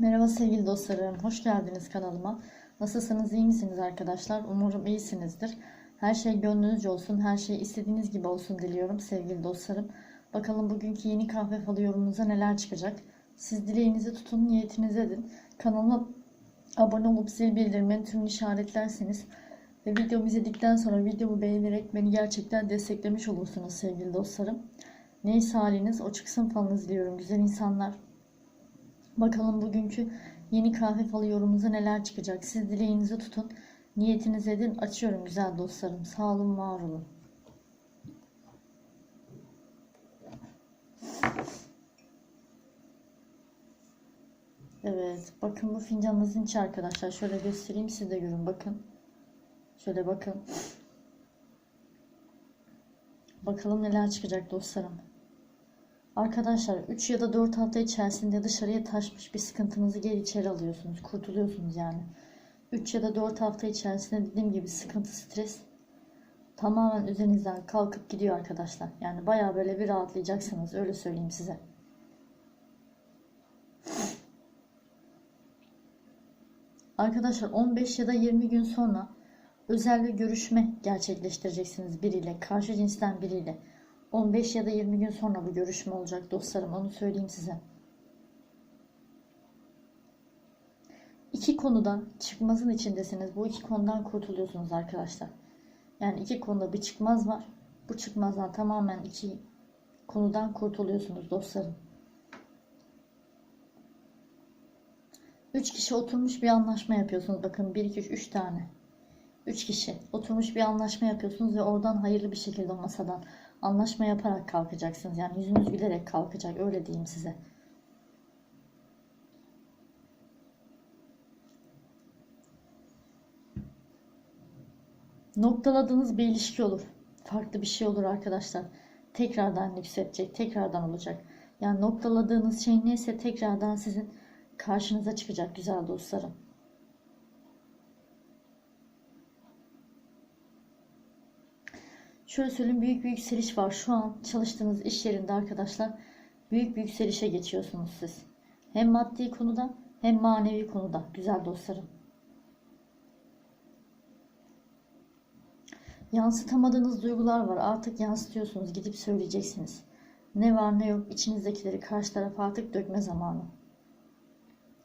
Merhaba sevgili dostlarım, hoş geldiniz kanalıma. Nasılsınız, iyi misiniz arkadaşlar? Umarım iyisinizdir. Her şey gönlünüzce olsun, her şey istediğiniz gibi olsun diliyorum sevgili dostlarım. Bakalım bugünkü yeni kahve falı yorumunuza neler çıkacak? Siz dileğinizi tutun, niyetinizi edin. Kanalıma abone olup zil bildirimlerini tüm işaretlerseniz ve videomu izledikten sonra videomu beğenerek beni gerçekten desteklemiş olursunuz sevgili dostlarım. Neyse haliniz o çıksın falınız diliyorum güzel insanlar. Bakalım bugünkü yeni kahve falı yorumunuza neler çıkacak. Siz dileğinizi tutun. Niyetinizi edin. Açıyorum güzel dostlarım. Sağ olun, var olun. Evet. Bakın bu fincanınızın içi arkadaşlar. Şöyle göstereyim siz de görün. Bakın. Şöyle bakın. Bakalım neler çıkacak dostlarım. Arkadaşlar 3 ya da 4 hafta içerisinde dışarıya taşmış bir sıkıntınızı geri içeri alıyorsunuz. Kurtuluyorsunuz yani. 3 ya da 4 hafta içerisinde dediğim gibi sıkıntı, stres tamamen üzerinizden kalkıp gidiyor arkadaşlar. Yani baya böyle bir rahatlayacaksınız. Öyle söyleyeyim size. Arkadaşlar 15 ya da 20 gün sonra özel bir görüşme gerçekleştireceksiniz biriyle. Karşı cinsten biriyle. 15 ya da 20 gün sonra bu görüşme olacak dostlarım. Onu söyleyeyim size. İki konuda çıkmazın içindesiniz. Bu iki konudan kurtuluyorsunuz arkadaşlar. Yani iki konuda bir çıkmaz var. Bu çıkmazdan tamamen iki konudan kurtuluyorsunuz dostlarım. Üç kişi oturmuş bir anlaşma yapıyorsunuz. Bakın 1, 2, 3, 3 tane. Üç kişi oturmuş bir anlaşma yapıyorsunuz ve oradan hayırlı bir şekilde o masadan anlaşma yaparak kalkacaksınız. Yani yüzünüz gülerek kalkacak. Öyle diyeyim size. Noktaladığınız bir ilişki olur. Farklı bir şey olur arkadaşlar. Tekrardan yükselecek. Tekrardan olacak. Yani noktaladığınız şey neyse tekrardan sizin karşınıza çıkacak güzel dostlarım. Şöyle söyleyeyim büyük bir yükseliş var. Şu an çalıştığınız iş yerinde arkadaşlar büyük bir yükselişe geçiyorsunuz siz. Hem maddi konuda hem manevi konuda güzel dostlarım. Yansıtamadığınız duygular var. Artık yansıtıyorsunuz. Gidip söyleyeceksiniz. Ne var ne yok içinizdekileri karşı tarafa artık dökme zamanı.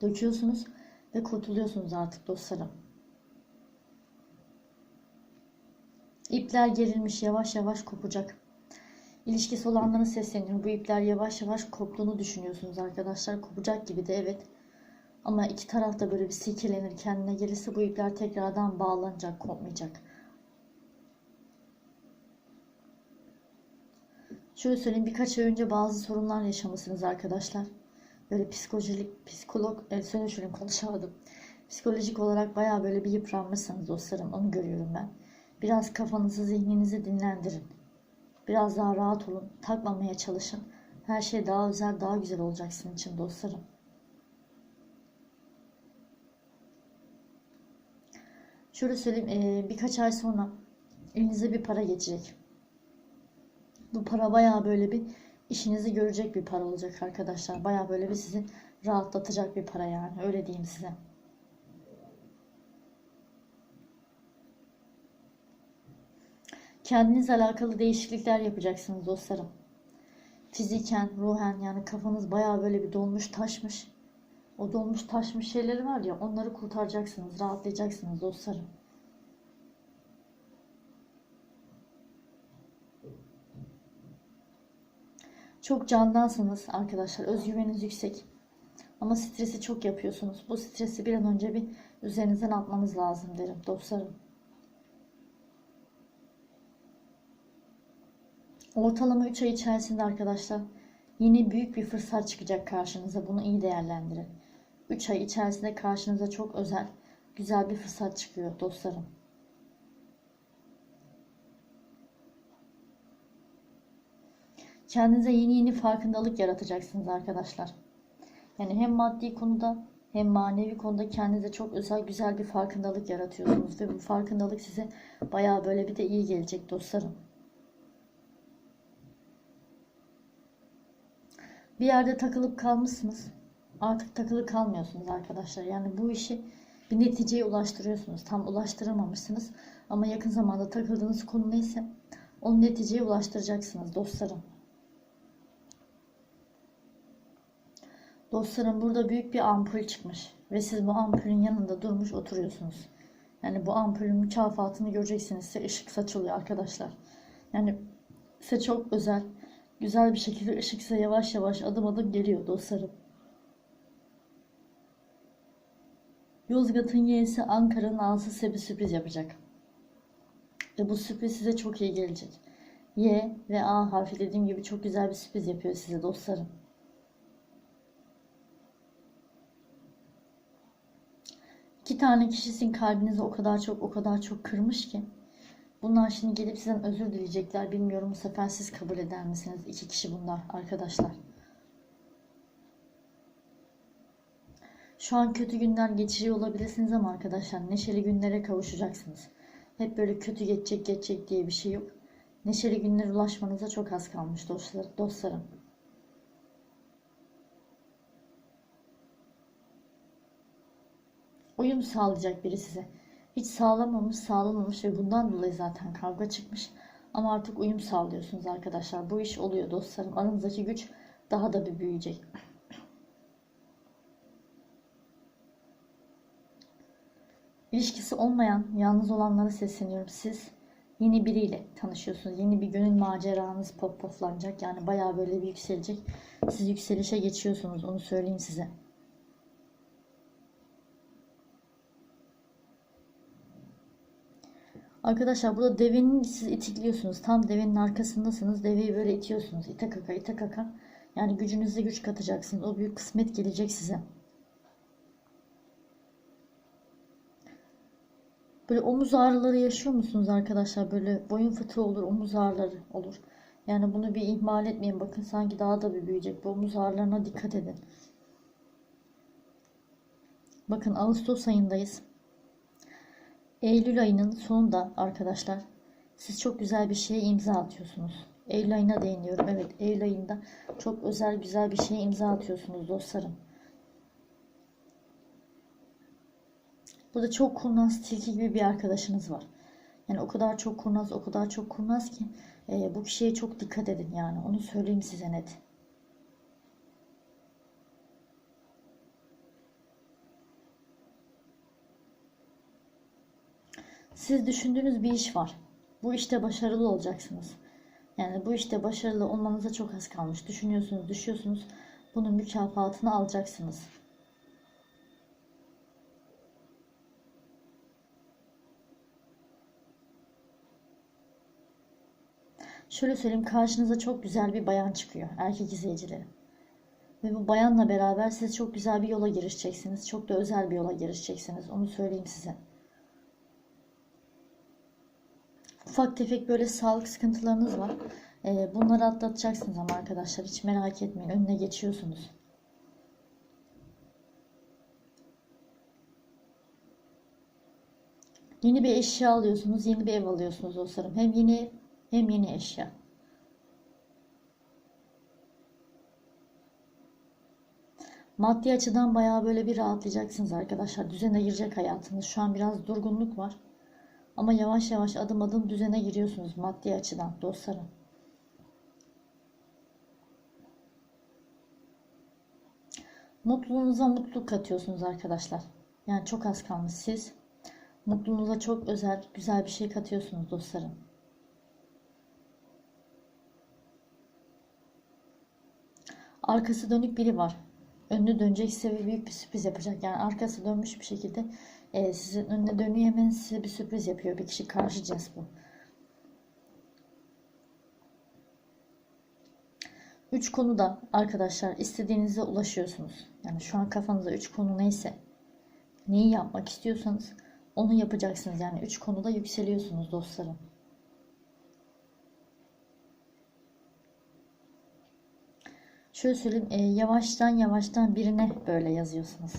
Döküyorsunuz ve kurtuluyorsunuz artık dostlarım. İpler gerilmiş yavaş yavaş kopacak. İlişkisi olanlara sesleniyorum. Bu ipler yavaş yavaş koptuğunu düşünüyorsunuz arkadaşlar. Kopacak gibi de evet. Ama iki taraf da böyle bir silkelenir kendine gelirse bu ipler tekrardan bağlanacak, kopmayacak. Şöyle söyleyeyim birkaç ay önce bazı sorunlar yaşamışsınız arkadaşlar. Böyle psikolojik, psikolog, e, söyle söyleyeyim konuşamadım. Psikolojik olarak baya böyle bir yıpranmışsınız dostlarım. Onu görüyorum ben. Biraz kafanızı, zihninizi dinlendirin. Biraz daha rahat olun. Takmamaya çalışın. Her şey daha özel, daha güzel olacak sizin için dostlarım. Şöyle söyleyeyim, birkaç ay sonra elinize bir para geçecek. Bu para baya böyle bir işinizi görecek bir para olacak arkadaşlar. Baya böyle bir sizi rahatlatacak bir para yani. Öyle diyeyim size. Kendinizle alakalı değişiklikler yapacaksınız dostlarım. Fiziken, ruhen yani kafanız baya böyle bir dolmuş taşmış. O dolmuş taşmış şeyleri var ya onları kurtaracaksınız, rahatlayacaksınız dostlarım. Çok candansınız arkadaşlar. Özgüveniniz yüksek. Ama stresi çok yapıyorsunuz. Bu stresi bir an önce bir üzerinizden atmanız lazım derim dostlarım. Ortalama 3 ay içerisinde arkadaşlar yine büyük bir fırsat çıkacak karşınıza. Bunu iyi değerlendirin. 3 ay içerisinde karşınıza çok özel, güzel bir fırsat çıkıyor dostlarım. Kendinize yeni yeni farkındalık yaratacaksınız arkadaşlar. Yani hem maddi konuda hem manevi konuda kendinize çok özel güzel bir farkındalık yaratıyorsunuz. Ve bu farkındalık size baya böyle bir de iyi gelecek dostlarım. Bir yerde takılıp kalmışsınız. artık takılı kalmıyorsunuz arkadaşlar. Yani bu işi bir neticeye ulaştırıyorsunuz. Tam ulaştıramamışsınız ama yakın zamanda takıldığınız konu neyse onu neticeye ulaştıracaksınız dostlarım. Dostlarım burada büyük bir ampul çıkmış ve siz bu ampulün yanında durmuş oturuyorsunuz. Yani bu ampulün mükafatını göreceksiniz. Size ışık saçılıyor arkadaşlar. Yani size çok özel, güzel bir şekilde ışık size yavaş yavaş adım adım geliyor dostlarım. Yozgat'ın Y'si Ankara'nın A'sı size bir sürpriz yapacak. Ve bu sürpriz size çok iyi gelecek. Y ve A harfi dediğim gibi çok güzel bir sürpriz yapıyor size dostlarım. İki tane kişi sizin kalbinizi o kadar çok o kadar çok kırmış ki. Bunlar şimdi gelip sizden özür dileyecekler. Bilmiyorum bu sefer siz kabul eder misiniz? İki kişi bunlar arkadaşlar. Şu an kötü günler geçiriyor olabilirsiniz ama arkadaşlar neşeli günlere kavuşacaksınız. Hep böyle kötü geçecek geçecek diye bir şey yok. Neşeli günlere ulaşmanıza çok az kalmış dostlar, dostlarım. Uyum sağlayacak biri size. Hiç sağlamamış, sağlamamış ve bundan dolayı zaten kavga çıkmış. Ama artık uyum sağlıyorsunuz arkadaşlar. Bu iş oluyor dostlarım. Aranızdaki güç daha da bir büyüyecek. İlişkisi olmayan, yalnız olanlara sesleniyorum. Siz yeni biriyle tanışıyorsunuz. Yeni bir gönül maceranız pop poflanacak. Yani bayağı böyle bir yükselecek. Siz yükselişe geçiyorsunuz. Onu söyleyeyim size. Arkadaşlar burada devenin siz itikliyorsunuz. Tam devenin arkasındasınız. Deveyi böyle itiyorsunuz. İte kaka ite kaka. Yani gücünüzde güç katacaksınız. O büyük kısmet gelecek size. Böyle omuz ağrıları yaşıyor musunuz arkadaşlar? Böyle boyun fıtığı olur, omuz ağrıları olur. Yani bunu bir ihmal etmeyin. Bakın sanki daha da bir büyüyecek. Bu omuz ağrılarına dikkat edin. Bakın Ağustos ayındayız. Eylül ayının sonunda arkadaşlar siz çok güzel bir şeye imza atıyorsunuz. Eylül ayına değiniyorum. Evet Eylül ayında çok özel güzel bir şeye imza atıyorsunuz dostlarım. Burada çok kurnaz tilki gibi bir arkadaşınız var. Yani o kadar çok kurnaz o kadar çok kurnaz ki e, bu kişiye çok dikkat edin yani onu söyleyeyim size net. Siz düşündüğünüz bir iş var. Bu işte başarılı olacaksınız. Yani bu işte başarılı olmanıza çok az kalmış. Düşünüyorsunuz, düşüyorsunuz. Bunun mükafatını alacaksınız. Şöyle söyleyeyim karşınıza çok güzel bir bayan çıkıyor erkek izleyicilerim. Ve bu bayanla beraber siz çok güzel bir yola girişeceksiniz. Çok da özel bir yola girişeceksiniz. Onu söyleyeyim size. Ufak tefek böyle sağlık sıkıntılarınız var. Ee, bunları atlatacaksınız ama arkadaşlar hiç merak etmeyin. Önüne geçiyorsunuz. Yeni bir eşya alıyorsunuz. Yeni bir ev alıyorsunuz dostlarım. Hem yeni hem yeni eşya. Maddi açıdan bayağı böyle bir rahatlayacaksınız arkadaşlar. Düzene girecek hayatınız. Şu an biraz durgunluk var. Ama yavaş yavaş adım adım düzene giriyorsunuz maddi açıdan dostlarım. Mutluluğunuza mutluluk katıyorsunuz arkadaşlar. Yani çok az kalmış siz. Mutluluğunuza çok özel, güzel bir şey katıyorsunuz dostlarım. Arkası dönük biri var. Önünü dönecek size bir büyük bir sürpriz yapacak. Yani arkası dönmüş bir şekilde e, sizin önüne dönüyor hemen size bir sürpriz yapıyor. Bir kişi karşı bu. Üç konuda arkadaşlar istediğinize ulaşıyorsunuz. Yani şu an kafanızda üç konu neyse neyi yapmak istiyorsanız onu yapacaksınız. Yani üç konuda yükseliyorsunuz dostlarım. Şöyle söyleyeyim e, yavaştan yavaştan birine böyle yazıyorsunuz.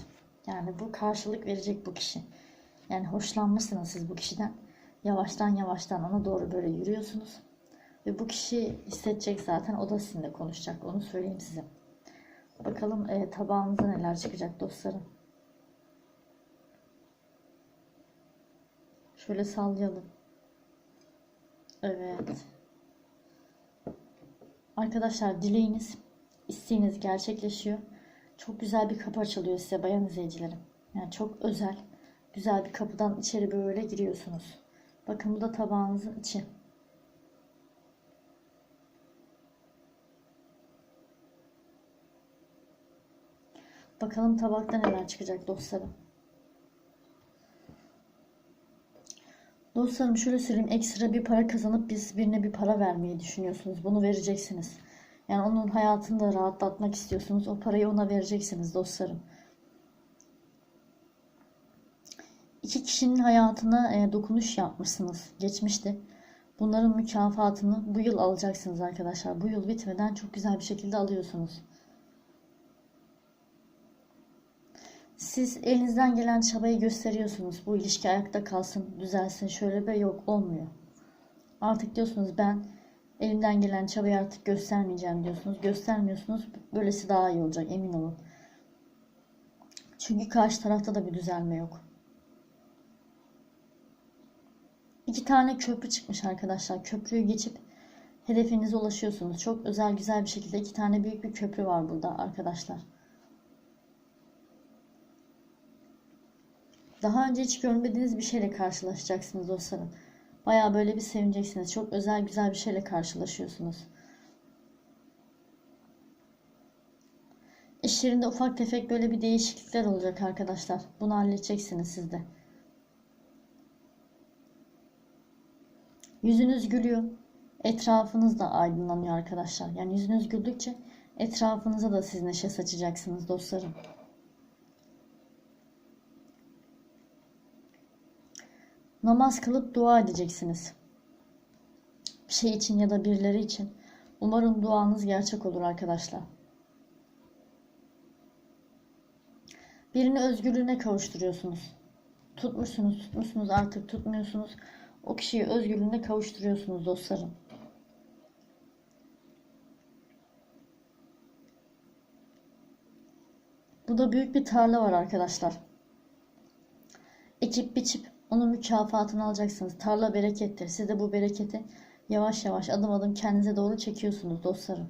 Yani bu karşılık verecek bu kişi. Yani hoşlanmışsınız siz bu kişiden. Yavaştan yavaştan ona doğru böyle yürüyorsunuz. Ve bu kişi hissedecek zaten o da sizinle konuşacak. Onu söyleyeyim size. Bakalım e, tabağınıza neler çıkacak dostlarım. Şöyle sallayalım. Evet. Arkadaşlar dileğiniz, isteğiniz gerçekleşiyor. Çok güzel bir kapı açılıyor size bayan izleyicilerim. Yani çok özel, güzel bir kapıdan içeri böyle giriyorsunuz. Bakın bu da tabağınızın içi. Bakalım tabakta neler çıkacak dostlarım. Dostlarım şöyle söyleyeyim ekstra bir para kazanıp biz birine bir para vermeyi düşünüyorsunuz. Bunu vereceksiniz. Yani onun hayatını da rahatlatmak istiyorsunuz. O parayı ona vereceksiniz dostlarım. İki kişinin hayatına e, dokunuş yapmışsınız geçmişte. Bunların mükafatını bu yıl alacaksınız arkadaşlar. Bu yıl bitmeden çok güzel bir şekilde alıyorsunuz. Siz elinizden gelen çabayı gösteriyorsunuz. Bu ilişki ayakta kalsın, düzelsin. Şöyle bir yok olmuyor. Artık diyorsunuz ben elimden gelen çabayı artık göstermeyeceğim diyorsunuz. Göstermiyorsunuz. Böylesi daha iyi olacak emin olun. Çünkü karşı tarafta da bir düzelme yok. İki tane köprü çıkmış arkadaşlar. Köprüyü geçip hedefinize ulaşıyorsunuz. Çok özel güzel bir şekilde iki tane büyük bir köprü var burada arkadaşlar. Daha önce hiç görmediğiniz bir şeyle karşılaşacaksınız dostlarım. Baya böyle bir sevineceksiniz. Çok özel güzel bir şeyle karşılaşıyorsunuz. İş yerinde ufak tefek böyle bir değişiklikler olacak arkadaşlar. Bunu halledeceksiniz siz de. Yüzünüz gülüyor. Etrafınız da aydınlanıyor arkadaşlar. Yani yüzünüz güldükçe etrafınıza da siz neşe saçacaksınız dostlarım. Namaz kılıp dua edeceksiniz. Bir şey için ya da birileri için. Umarım duanız gerçek olur arkadaşlar. Birini özgürlüğüne kavuşturuyorsunuz. Tutmuşsunuz, tutmuşsunuz artık tutmuyorsunuz. O kişiyi özgürlüğüne kavuşturuyorsunuz dostlarım. Bu da büyük bir tarla var arkadaşlar. Ekip biçip onun mükafatını alacaksınız. Tarla berekettir. Siz de bu bereketi yavaş yavaş adım adım kendinize doğru çekiyorsunuz dostlarım.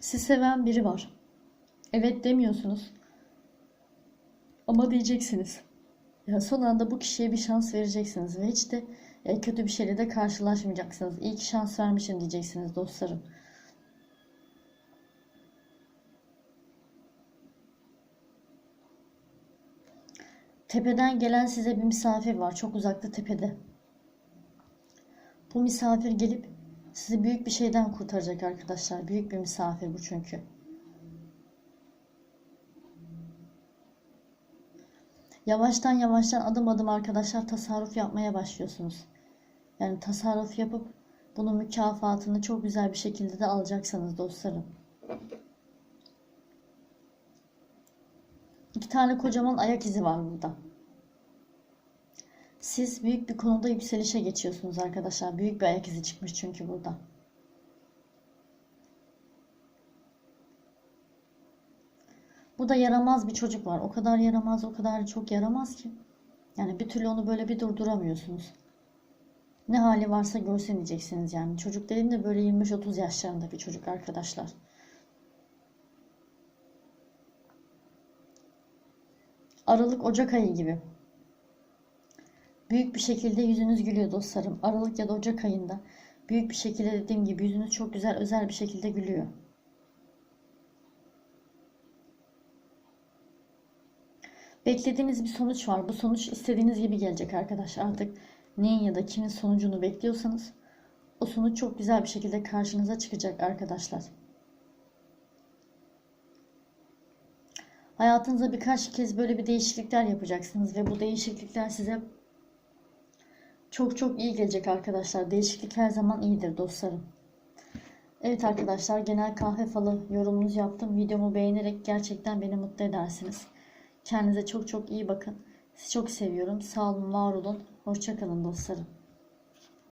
Sizi seven biri var. Evet demiyorsunuz. Ama diyeceksiniz. Ya son anda bu kişiye bir şans vereceksiniz ve hiç de e, kötü bir şeyle de karşılaşmayacaksınız. İyi ki şans vermişim diyeceksiniz dostlarım. Tepeden gelen size bir misafir var. Çok uzakta tepede. Bu misafir gelip sizi büyük bir şeyden kurtaracak arkadaşlar. Büyük bir misafir bu çünkü. Yavaştan yavaştan adım adım arkadaşlar tasarruf yapmaya başlıyorsunuz. Yani tasarruf yapıp bunun mükafatını çok güzel bir şekilde de alacaksınız dostlarım. İki tane kocaman ayak izi var burada. Siz büyük bir konuda yükselişe geçiyorsunuz arkadaşlar. Büyük bir ayak izi çıkmış çünkü burada. Bu da yaramaz bir çocuk var. O kadar yaramaz, o kadar çok yaramaz ki. Yani bir türlü onu böyle bir durduramıyorsunuz. Ne hali varsa görsen diyeceksiniz yani. Çocuk dediğim de böyle 25-30 yaşlarında bir çocuk arkadaşlar. Aralık Ocak ayı gibi. Büyük bir şekilde yüzünüz gülüyor dostlarım. Aralık ya da Ocak ayında büyük bir şekilde dediğim gibi yüzünüz çok güzel özel bir şekilde gülüyor. Beklediğiniz bir sonuç var. Bu sonuç istediğiniz gibi gelecek arkadaşlar. Artık neyin ya da kimin sonucunu bekliyorsanız o sonuç çok güzel bir şekilde karşınıza çıkacak arkadaşlar. Hayatınızda birkaç kez böyle bir değişiklikler yapacaksınız ve bu değişiklikler size çok çok iyi gelecek arkadaşlar. Değişiklik her zaman iyidir dostlarım. Evet arkadaşlar genel kahve falı yorumunuzu yaptım. Videomu beğenerek gerçekten beni mutlu edersiniz. Kendinize çok çok iyi bakın. Sizi çok seviyorum. Sağ olun, var olun. Hoşçakalın dostlarım.